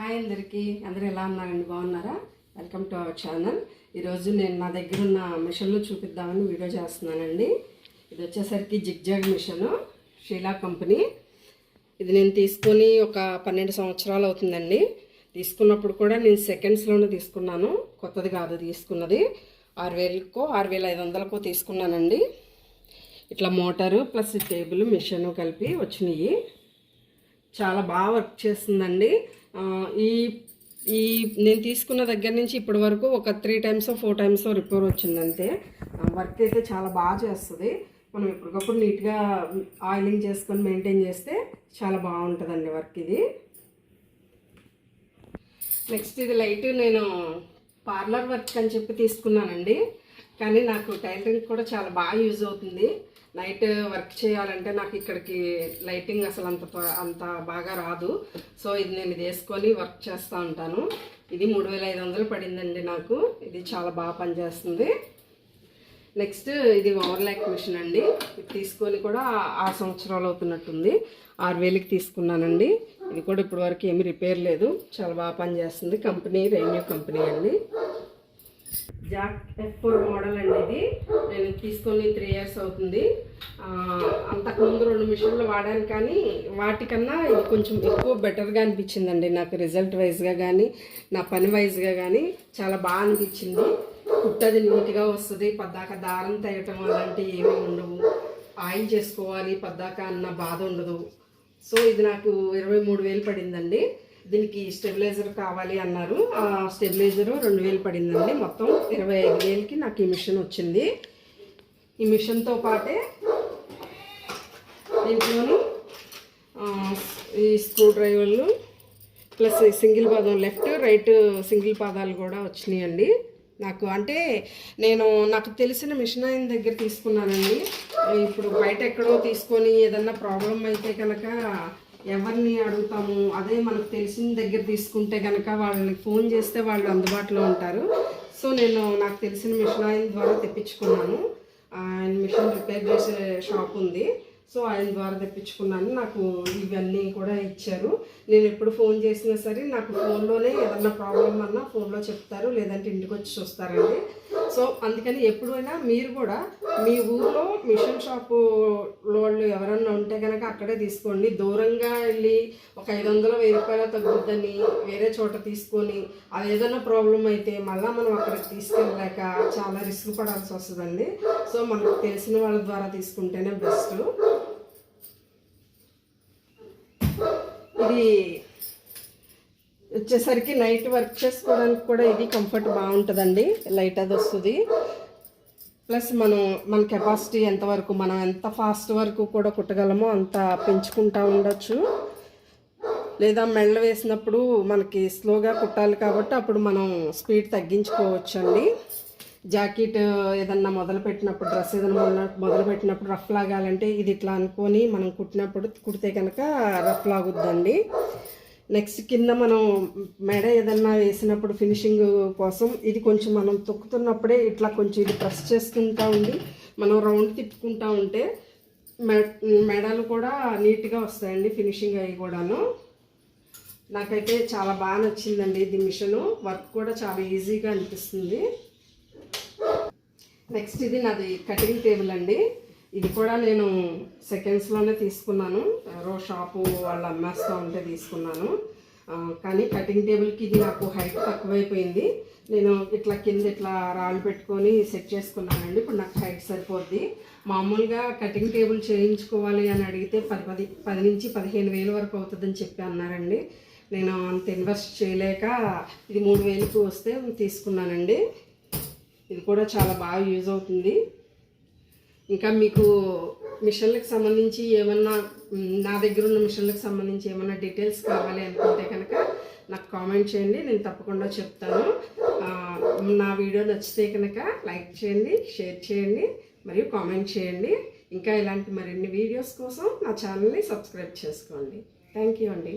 Hi అందరికీ. అందరూ ఎలా ఉన్నారండి? బాగున్నారా? Welcome to our channel. ఈరోజు నేను నా దగ్గర ఉన్న మిషన్లు చూపిద్దామని వీడియో చేస్తున్నానండి. ఇది వచ్చేసరికి జిగ్జాగ్ మిషన్ షీలా కంపెనీ. ఇది నేను తీసుకొని ఒక పన్నెండు సంవత్సరాలు అవుతుందండి. తీసుకున్నప్పుడు కూడా నేను సెకండ్స్లోనే తీసుకున్నాను. కొత్తది కాదు తీసుకున్నది. ఆరు వేలకో ఆరు వేల ఐదు వందలకో తీసుకున్నానండి. ఇట్లా మోటారు ప్లస్ టేబుల్ మిషన్ కలిపి వచ్చినాయి. చాలా బాగా వర్క్ చేస్తుందండి. ఈ ఈ నేను తీసుకున్న దగ్గర నుంచి ఇప్పటి వరకు ఒక three times four times repair వచ్చిందంతే work అయితే చాలా బాగా చేస్తుంది. మనం ఎప్పటికప్పుడు నీట్గా ఆయిలింగ్ చేసుకొని మెయింటైన్ చేస్తే చాలా బాగుంటుందండి వర్క్ ఇది. నెక్స్ట్ ఇది లైట్ నేను పార్లర్ వర్క్ అని చెప్పి తీసుకున్నానండి. కానీ నాకు టైలరింగ్ కూడా చాలా బాగా యూజ్ అవుతుంది. నైట్ వర్క్ చేయాలంటే నాకు ఇక్కడికి లైటింగ్ అసలు అంత అంత బాగా రాదు. సో ఇది నేను ఇది వేసుకొని వర్క్ చేస్తూ ఉంటాను. ఇది మూడు వేల ఐదు వందలు పడిందండి నాకు. ఇది చాలా బాగా పనిచేస్తుంది. నెక్స్ట్ ఇది ఓవర్లాక్ మిషన్ అండి. ఇది తీసుకొని కూడా ఆరు సంవత్సరాలు అవుతున్నట్టుంది. ఆరు వేలకి తీసుకున్నానండి. ఇది కూడా ఇప్పటి వరకు ఏమీ రిపేర్ లేదు. చాలా బాగా పనిచేస్తుంది. కంపెనీ రెవెన్యూ కంపెనీ అండి. జాక్ ఎఫ్ ఫోర్ మోడల్ అండి ఇది నేను తీసుకొని త్రీ ఇయర్స్ అవుతుంది. అంతకుముందు రెండు మిషన్లు వాడాను కానీ వాటికన్నా ఇది కొంచెం ఎక్కువ బెటర్గా అనిపించిందండి. నాకు రిజల్ట్ వైజ్గా కానీ నా పని వైజ్గా కానీ చాలా బాగా అనిపించింది. కుట్టది నీట్గా వస్తుంది. పద్దాక దారం తేయటం అలాంటివి ఏమీ ఉండవు. ఆయిల్ చేసుకోవాలి. పద్దాక అన్న బాధ ఉండదు. సో ఇది నాకు ఇరవై మూడు వేలు పడిందండి. దీనికి స్టెబిలైజర్ కావాలి అన్నారు. ఆ స్టెబిలైజర్ రెండు వేలు పడిందండి. మొత్తం ఇరవై ఐదు వేలకి నాకు ఈ మిషన్ వచ్చింది. ఈ మిషన్తో పాటే దీంట్లోను ఈ స్క్రూ డ్రైవర్లు ప్లస్ సింగిల్ పాదం లెఫ్ట్ రైట్ సింగిల్ పాదాలు కూడా వచ్చినాయండి. నాకు అంటే నేను నాకు తెలిసిన మిషన్ ఆయన దగ్గర తీసుకున్నానండి. ఇప్పుడు బయట ఎక్కడో తీసుకొని ఏదన్నా ప్రాబ్లం అయితే కనుక ఎవరిని అడుగుతాము? అదే మనకు తెలిసిన దగ్గర తీసుకుంటే కనుక వాళ్ళని ఫోన్ చేస్తే వాళ్ళు అందుబాటులో ఉంటారు. సో నేను నాకు తెలిసిన మిషన్ ఆయన ద్వారా తెప్పించుకున్నాను. ఆయన మిషన్ రిపేర్ చేసే షాప్ ఉంది. సో ఆయన ద్వారా తెప్పించుకున్నాను. నాకు ఇవన్నీ కూడా ఇచ్చారు. నేను ఎప్పుడు ఫోన్ చేసినా సరే నాకు ఫోన్లోనే ఏదన్నా ప్రాబ్లం అన్నా ఫోన్లో చెప్తారు లేదంటే ఇంటికి వచ్చి చూస్తారండి. సో అందుకని ఎప్పుడైనా మీరు కూడా మీ ఊర్లో మిషన్ షాపు వాళ్ళు ఎవరన్నా కనుక అక్కడే తీసుకోండి. దూరంగా వెళ్ళి ఒక ఐదు వందలు వెయ్యి రూపాయలు తగ్గుద్దని వేరే చోట తీసుకొని అది ఏదైనా ప్రాబ్లం అయితే మళ్ళీ మనం అక్కడికి తీసుకెళ్ళలేక చాలా రిస్క్ పడాల్సి వస్తుందండి. సో మనకు తెలిసిన వాళ్ళ ద్వారా తీసుకుంటేనే బెస్ట్. ఇది వచ్చేసరికి నైట్ వర్క్ చేసుకోవడానికి కూడా ఇది కంఫర్ట్ బాగుంటుందండి. లైట్ అది వస్తుంది. ప్లస్ మనం మన కెపాసిటీ ఎంతవరకు మనం ఎంత ఫాస్ట్ వరకు కూడా కుట్టగలమో అంత పెంచుకుంటూ ఉండొచ్చు. లేదా మెళ్ళ వేసినప్పుడు మనకి స్లోగా కుట్టాలి కాబట్టి అప్పుడు మనం స్పీడ్ తగ్గించుకోవచ్చు అండి జాకెట్ ఏదన్నా మొదలు పెట్టినప్పుడు డ్రెస్ ఏదైనా మొదలు మొదలు పెట్టినప్పుడు రఫ్ లాగాలంటే ఇది ఇట్లా అనుకొని మనం కుట్టినప్పుడు కుడితే కనుక రఫ్ లాగుద్దండి. నెక్స్ట్ కింద మనం మెడ ఏదన్నా వేసినప్పుడు ఫినిషింగ్ కోసం ఇది కొంచెం మనం తొక్కుతున్నప్పుడే ఇట్లా కొంచెం ఇది ప్రెస్ చేసుకుంటా ఉండి మనం రౌండ్ తిప్పుకుంటా ఉంటే మె- మెడలు కూడా నీట్గా వస్తాయండి ఫినిషింగ్ అవి కూడాను. నాకైతే చాలా బాగా నచ్చిందండి ఇది మిషను. వర్క్ కూడా చాలా ఈజీగా అనిపిస్తుంది. నెక్స్ట్ ఇది నాది కటింగ్ టేబుల్ అండి. ఇది కూడా నేను సెకండ్స్లోనే తీసుకున్నాను. ఎవరో షాపు వాళ్ళు అమ్మేస్తూ ఉంటే తీసుకున్నాను. కానీ కటింగ్ టేబుల్కి ఇది నాకు హైట్ తక్కువైపోయింది. నేను ఇట్లా కింద ఇట్లా రాళ్ళు పెట్టుకొని సెట్ చేసుకున్నానండి. ఇప్పుడు నాకు హైట్ సరిపోద్ది. మామూలుగా కటింగ్ టేబుల్ చేయించుకోవాలి అని అడిగితే పది పది పది నుంచి పదిహేను వేలు వరకు అవుతుందని చెప్పి అన్నారండి. నేను అంత ఇన్వెస్ట్ చేయలేక ఇది మూడు వేలకు వస్తే తీసుకున్నానండి. ఇది కూడా చాలా బాగా యూజ్ అవుతుంది. ఇంకా మీకు మిషన్లకు సంబంధించి ఏమన్నా నా దగ్గర ఉన్న మిషన్లకు సంబంధించి ఏమన్నా డీటెయిల్స్ కావాలి అనుకుంటే కనుక నాకు కామెంట్ చేయండి నేను తప్పకుండా చెప్తాను. నా వీడియో నచ్చితే కనుక లైక్ చేయండి షేర్ చేయండి మరియు కామెంట్ చేయండి. ఇంకా ఇలాంటి మరిన్ని వీడియోస్ కోసం నా ఛానల్ని సబ్స్క్రైబ్ చేసుకోండి. థ్యాంక్ యూ అండి.